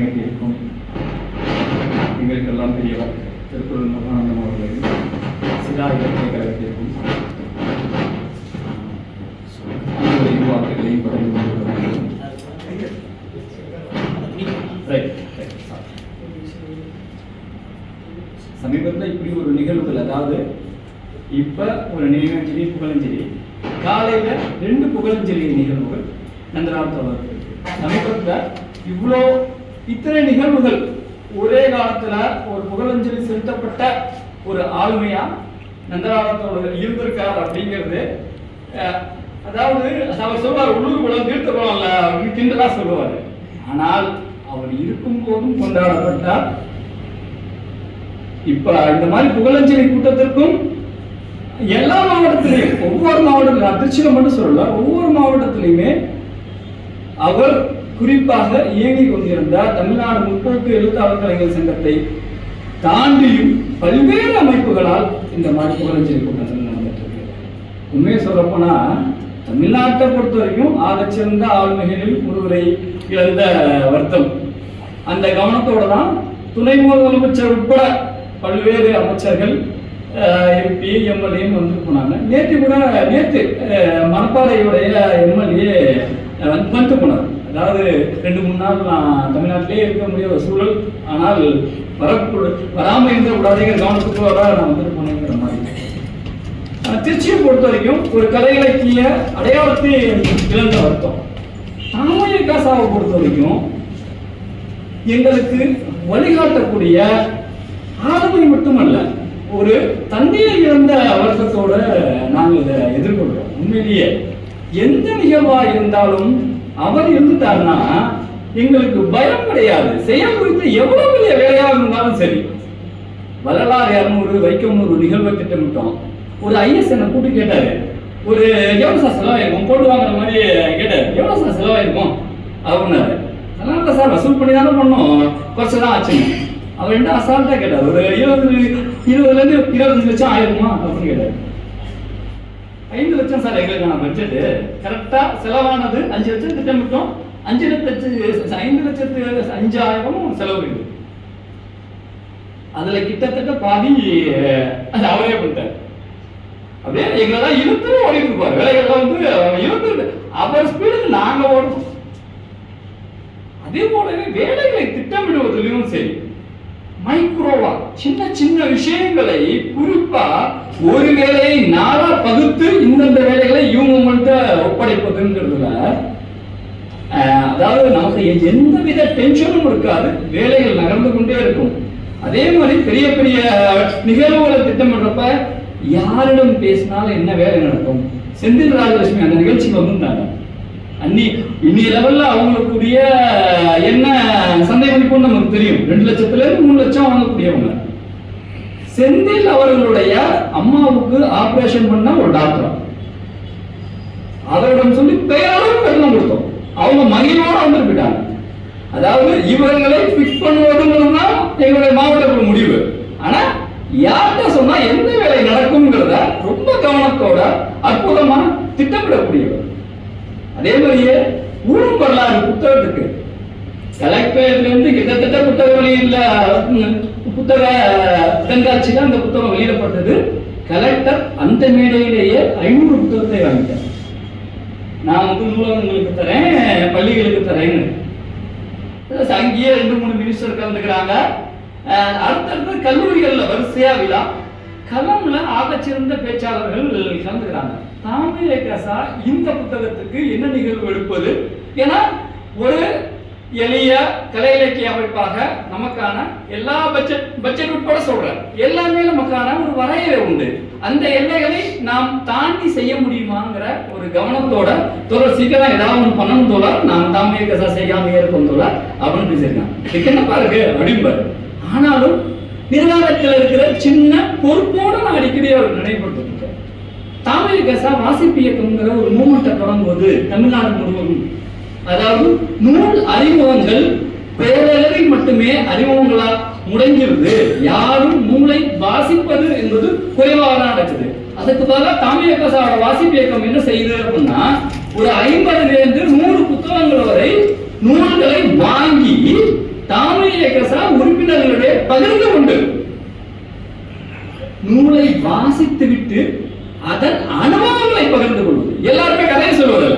அரங்கேற்றிருக்கும் எங்களுக்கெல்லாம் பெரியவர் திருக்குறள் மகானந்தம் அவர்களையும் சிலா இலக்கிய கழகத்திற்கும் வார்த்தைகளையும் பகிர்ந்து சமீபத்தில் இப்படி ஒரு நிகழ்வுகள் அதாவது இப்போ ஒரு நினைவஞ்சலி புகழஞ்சலி காலையில் ரெண்டு புகழஞ்சலி நிகழ்வுகள் நந்தராம் தொடர்பு சமீபத்தில் இவ்வளோ இத்தனை நிகழ்வுகள் ஒரே காலத்தில் ஒரு புகழஞ்சலி செலுத்தப்பட்ட ஒரு ஆளுமையா நந்தராமத்தோட இருந்திருக்கார் அப்படிங்கிறது. அஹ், அதாவது அவர் சொல்வார் உள்ளூர் குளம் தீர்த்த குளம்ல அப்படின்னு கிண்டலா சொல்லுவார். ஆனால் அவர் இருக்கும் போதும் கொண்டாடப்பட்டார். இப்ப இந்த மாதிரி புகழஞ்சலி கூட்டத்திற்கும் எல்லா மாவட்டத்திலையும் ஒவ்வொரு மாவட்டத்திலும் அதிர்ச்சியில் மட்டும் சொல்லல ஒவ்வொரு மாவட்டத்திலையுமே அவர் குறிப்பாக இயங்கிக் கொண்டிருந்த தமிழ்நாடு முற்போக்கு எழுத்தாளர் கலைஞர் சங்கத்தை தாண்டியும் பல்வேறு அமைப்புகளால் இந்த மாதிரி புகழஞ்சலி கூட்டங்கள் நடந்துட்டு இருக்கு உண்மையை சொல்லப்போனா தமிழ்நாட்டை பொறுத்த வரைக்கும் ஆகச்சிறந்த ஆளுமைகளில் ஒருவரை இழந்த வருத்தம். அந்த கவனத்தோடு தான் துணை முதலமைச்சர் உட்பட பல்வேறு அமைச்சர்கள் எம்பி எம்எல்ஏன்னு வந்துட்டு போனாங்க. நேற்று கூட நேற்று மணப்பாறையுடைய எம்எல்ஏ வந்து போனார். அதாவது ரெண்டு மூணு நாள் நான் தமிழ்நாட்டிலே இருக்க முடியாத சூழல். ஆனால் வரக்கூட வராமல் இருந்த கூடாதுங்கிற கவனத்துக்கு வர நான் வந்துட்டு போனேங்கிற மாதிரி. திருச்சியை பொறுத்த வரைக்கும் ஒரு கலை இலக்கிய அடையாளத்தை இழந்த வருத்தம் தாமரை காசாவை பொறுத்த வரைக்கும் எங்களுக்கு வழிகாட்டக்கூடிய ஆளுமை மட்டுமல்ல ஒரு தந்தையை இழந்த வருத்தத்தோட நாங்கள் இதை எதிர்கொள்கிறோம். உண்மையிலேயே எந்த நிகழ்வாக இருந்தாலும் அவர் இருந்துட்டாருன்னா எங்களுக்கு பயம் கிடையாது. செயல் குறித்து எவ்வளவு பெரிய வேலையாக இருந்தாலும் சரி. வரலாறு இரநூறு வைக்கம் ஒரு நிகழ்வை திட்டமிட்டோம். ஒரு ஐஎஸ் என்ன கூட்டி கேட்டாரு. ஒரு எவ்வளோ சார் செலவாயிருக்கும்? போட்டு வாங்குற மாதிரி கேட்டார். எவ்வளோ சார் செலவாயிருக்கும்? அப்படின்னாரு. அதனால சார் வசூல் பண்ணி தானே பண்ணோம். குறைச்சு தான் ஆச்சு அவர் என்ன அசால்ட்டாக கேட்டார். ஒரு இருபது இருபதுலேருந்து இருபத்தஞ்சு லட்சம் ஆயிருக்குமா? அப்படின்னு கேட்டார். ஐந்து லட்சம் சார் எங்களுக்கான பட்ஜெட் கரெக்டா செலவானது அஞ்சு லட்சம் திட்டமிட்டோம். அஞ்சு லட்சத்து ஐந்து லட்சத்து அஞ்சாயிரமும் செலவு அதுல கிட்டத்தட்ட பாதி அது அவரே பண்ணிட்டார் அப்படியே எங்களெல்லாம் இழுத்து ஓடிட்டு இருப்பார். வேலைகள்லாம் வந்து இழுத்து அவர் ஸ்பீடுக்கு நாங்க ஓடுவோம். அதே போலவே வேலைகளை திட்டமிடுவதிலும் சரி. மைக்ரோவா சின்ன சின்ன விஷயங்களை குறிப்பா ஒரு வேலையை நாளா பகுத்து இந்தந்த வேலைகளை இவங்கள்ட்ட ஒப்படைப்பதுங்கிறதுல ஆஹ், அதாவது நமக்கு எந்த வித டென்ஷனும் இருக்காது. வேலைகள் நகர்ந்து கொண்டே இருக்கும். அதே மாதிரி பெரிய பெரிய நிகழ்வுகளை திட்டமிடுறப்ப யாரிடம் பேசினாலும் என்ன வேலை நடக்கும்? செந்தில் ராஜலட்சுமி அந்த நிகழ்ச்சிக்கு வந்திருந்தாங்க. அன்னி இன்னி லெவல்ல அவங்களுக்குரிய சந்தை நமக்கு தெரியும். ரெண்டு லட்சத்துல இருந்து மூணு லட்சம் வாங்கக்கூடியவங்க. செந்தில் அவர்களுடைய அம்மாவுக்கு ஆபரேஷன் பண்ண ஒரு டாக்டர் அவரிடம் சொல்லி பெயரளவு கட்டணம் கொடுத்தோம். அவங்க மகிழ்வோட வந்து போயிட்டாங்க அதாவது இவர்களை ஃபிக்ஸ் பண்ணுவதுங்கிறது தான் எங்களுடைய மாவட்டத்தோட முடிவு. ஆனா யார்கிட்ட சொன்னா எந்த வேலை நடக்கும்ங்கிறத ரொம்ப கவனத்தோட அற்புதமா திட்டமிடக்கூடியவர். அதே மாதிரியே ஊரும் வரலாறு புத்தகத்துக்கு கலெக்டர்ல இருந்து கிட்டத்தட்ட புத்தக வெளியில ம், புத்தக தான் அந்த புத்தகம் வெளியிடப்பட்டது. கலெக்டர் அந்த மேடையிலேயே ஐநூறு புத்தகத்தை வாங்கிட்டார். நான் வந்து நூலகங்களுக்கு தரேன் பள்ளிகளுக்கு தரேன்னு. அங்கேயே ரெண்டு மூணு மினிஸ்டர் கலந்துக்கிறாங்க. அஹ் அடுத்தடுத்து கல்லூரிகள்ல வரிசையா விழா. களம்ல ஆகச்சிறந்த பேச்சாளர்கள் கலந்துக்கிறாங்க. தாமிரே கசா இந்த புத்தகத்துக்கு என்ன நிகழ்வு எடுப்பது? ஏன்னா ஒரு எளிய கலை இலக்கிய அமைப்பாக நமக்கான எல்லா பட்ஜெட் பட்ஜெட் உட்பட சொல்றேன். எல்லாமே நமக்கான ஒரு வரையறை உண்டு. அந்த எல்லைகளை நாம் தாண்டி செய்ய முடியுமாங்கிற ஒரு கவனத்தோட தோழர் சீக்கிரம் ஏதாவது ஒன்று பண்ணணும் தோழர். நாம் தாமே கசா செய்யாம இருக்கும் தோழர். அப்படின்னு பேசியிருக்கான் இதுக்கு என்ன பாருங்க அப்படிம்பாரு ஆனாலும் நிர்வாகத்தில் இருக்கிற சின்ன பொறுப்போட நான் அடிக்கடி அவர் நினைவுபடுத்திட்டு இருக்கேன். கசா வாசிப்பு இயக்கம்ங்கிற ஒரு மூமெண்ட்டை தொடங்கும்போது தமிழ்நாடு முழுவதும் அதாவது நூல் அறிமுகங்கள் பேரளவில் மட்டுமே அறிமுகங்களா முடங்கிருது யாரும் நூலை வாசிப்பது என்பது குறைவாக தான் நடக்குது. அதுக்கு பதிலாக தமிழ் இயக்கசாவோட வாசிப்பு இயக்கம் என்ன செய்யுது அப்படின்னா ஒரு ஐம்பதுலேருந்து நூறு புத்தகங்கள் வரை நூல்களை வாங்கி தமிழ் இயக்கசா உறுப்பினர்களுடைய பகிர்ந்து கொண்டு நூலை வாசித்து விட்டு அதன் அனுபவங்களை பகிர்ந்து கொள்வது. எல்லாருமே கதையை சொல்வது.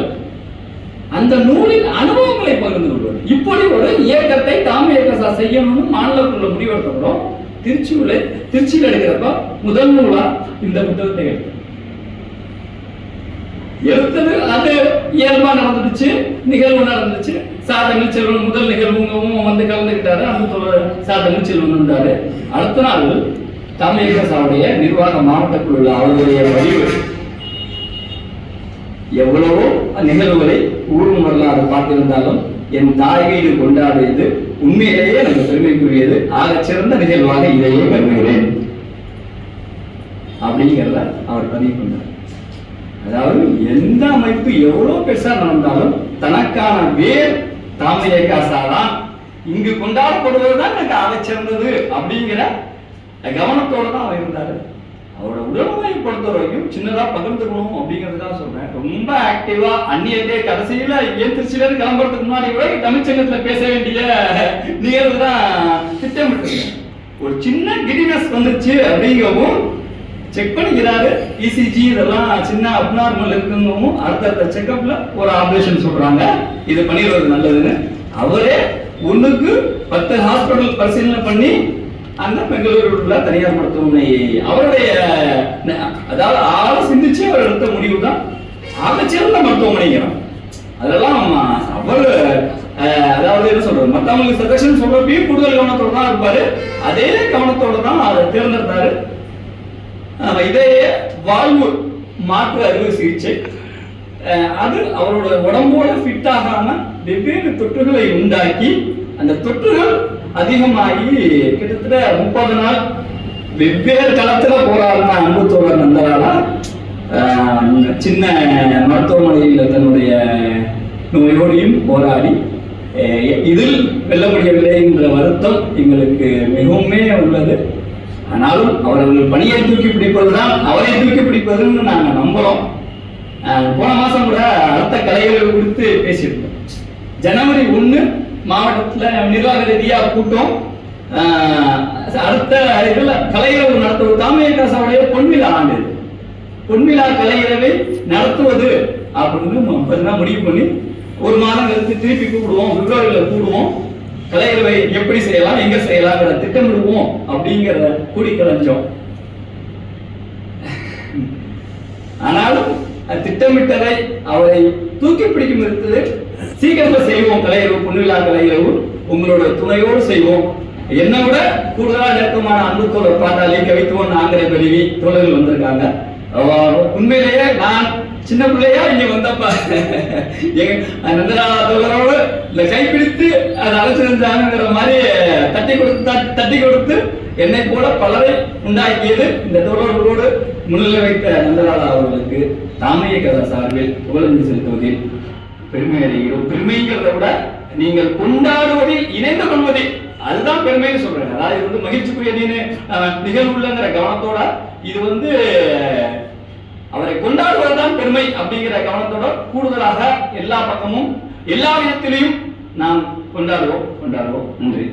அந்த நூலின் அனுபவங்களை பகிர்ந்து கொள்வது இப்படி ஒரு இயக்கத்தை தாம இயக்கசா செய்யணும்னு மாநிலக்குள்ள முடிவெடுத்தப்படும் திருச்சியுள்ள திருச்சியில் எடுக்கிறப்ப முதல் நூலா இந்த புத்தகத்தை எடுத்தோம் எடுத்தது அது இயல்பா நடந்துச்சு நிகழ்வு நடந்துச்சு சாதங்கள் செல்வன் முதல் நிகழ்வுங்கவும் வந்து கலந்துக்கிட்டாரு அந்த சாதங்கள் செல்வன் வந்தாரு. அடுத்த நாள் தமிழக சாவுடைய நிர்வாக மாவட்ட குழுல அவருடைய வடிவு எவ்வளவோ நிகழ்வுகளை ஊரும் வரலாறு பார்த்திருந்தாலும் என் தாய் வீடு கொண்டாடியது உண்மையிலேயே எனக்கு பெருமைக்குரியது ஆக சிறந்த நிகழ்வாக இதையே கருதுகிறேன். அப்படிங்கிறத அவர் பதிவு பண்ணார். அதாவது எந்த அமைப்பு எவ்வளவு பெருசா நடந்தாலும் தனக்கான வேர் தாமிய காசாதான் இங்கு கொண்டாடப்படுவதுதான் எனக்கு ஆக சிறந்தது அப்படிங்கிற கவனத்தோட தான் அவர் இருந்தாரு. அவரோட உடல்நிலை பொறுத்த வரைக்கும் சின்னதா பகிர்ந்துக்கணும் அப்படிங்கிறது தான் சொல்றேன். ரொம்ப ஆக்டிவா அந்நியத்தை கடைசியில ஏன் இருந்து கிளம்புறதுக்கு முன்னாடி கூட தமிழ்ச்சங்கத்துல பேச வேண்டிய நிகழ்வு தான் திட்டமிட்டு ஒரு சின்ன கிடினஸ் வந்துச்சு அப்படிங்கவும் செக் பண்ணிக்கிறாரு. இசிஜி இதெல்லாம் சின்ன அப்நார்மல் இருக்குங்கவும் அடுத்தடுத்த செக்அப்ல ஒரு ஆப்ரேஷன் சொல்றாங்க. இது பண்ணிடுறது நல்லதுன்னு. அவரே ஒண்ணுக்கு பத்து ஹாஸ்பிட்டல் பரிசீலனை பண்ணி அந்த பெங்களூரில் உள்ள தனியார் மருத்துவமனை அவருடைய அதாவது ஆள சிந்திச்சு அவர் எடுத்த முடிவு தான் ஆக சிறந்த மருத்துவமனைங்கிறோம் அதெல்லாம் அவர் அதாவது என்ன சொல்றது மத்தவங்களுக்கு சஜஷன் சொல்றப்பயும் கூடுதல் கவனத்தோட தான் இருப்பாரு. அதே கவனத்தோட தான் அதை தேர்ந்தெடுத்தாரு. இதே வாழ்வு மாற்று அறுவை சிகிச்சை. அது அவரோட உடம்போட ஃபிட் ஆகாம வெவ்வேறு தொற்றுகளை உண்டாக்கி அந்த தொற்றுகள் அதிகமாகி கிட்டத்தட்ட முப்பது நாள் வெவ்வேறு களத்துல போராடின அன்பு தோழர் சின்ன மருத்துவமனையில் தன்னுடைய நோயோடையும் போராடி இதில் வெல்ல முடியவில்லை என்ற வருத்தம் எங்களுக்கு மிகவுமே உள்ளது. ஆனாலும் அவர்கள் பணியை தூக்கி பிடிப்பதுதான் அவரை தூக்கி பிடிப்பதுன்னு நாங்கள் நம்புறோம். போன மாதம் கூட அடுத்த கலைகள் குறித்து பேசியிருந்தோம். ஜனவரி ஒன்று மாவட்டத்தில் நிர்வாக ரீதியாக கூட்டம் அடுத்த இதுல கலையரவு நடத்துவது. தாமியகாசாவுடைய பொன்விழா ஆண்டு பொன்விழா கலையரவை நடத்துவது அப்படின்னு முடிவு பண்ணி ஒரு மாதம் கழித்து திருப்பி கூப்பிடுவோம் பிப்ரவரியில் கூடுவோம் கலையரவை எப்படி செய்யலாம் எங்க செய்யலாங்கிற திட்டமிடுவோம் அப்படிங்கிறத கூடி கலைஞ்சோம். ஆனாலும் திட்டமிட்டதை அவரை தூக்கி பிடிக்கும் இருந்தது சீக்கிரமா செய்வோம் கலையரவு பொன்விழா கலையரவு உங்களோட துணையோடு செய்வோம். என்னை விட கூடுதலாக நெருக்கமான அன்பு தோழர் பாட்டாளி கவித்துவன் ஆங்கில பெருவி தோழர்கள் வந்திருக்காங்க. உண்மையிலேயே நான் சின்ன பிள்ளையா இங்க வந்தப்ப. எங்க நந்தனா தோழரோடு இந்த கைப்பிடித்து அதை அழைச்சிருந்தாங்கிற மாதிரி தட்டி கொடுத்து தட்டி- கொடுத்து என்னை போல பலரை உண்டாக்கியது இந்த தோழர்களோடு முன்னிலை வைத்த நந்தலாலா அவர்களுக்கு தாமிய கதை சார்பில் புகழஞ்சு செலுத்துவதில் பெருமை அடைகிறோம். பெருமைங்கிறத விட நீங்கள் கொண்டாடுவதில் இணைந்து கொள்வதில் அதுதான் பெருமைன்னு சொல்றேன். அதாவது இது வந்து மகிழ்ச்சிக்குரிய நிகழ்வுள்ளங்கிற கவனத்தோட இது வந்து அவரை கொண்டாடுவதுதான் பெருமை அப்படிங்கிற கவனத்தோட கூடுதலாக எல்லா பக்கமும் எல்லா விதத்திலையும் நாம் கொண்டாடுவோம் கொண்டாடுவோம். நன்றி.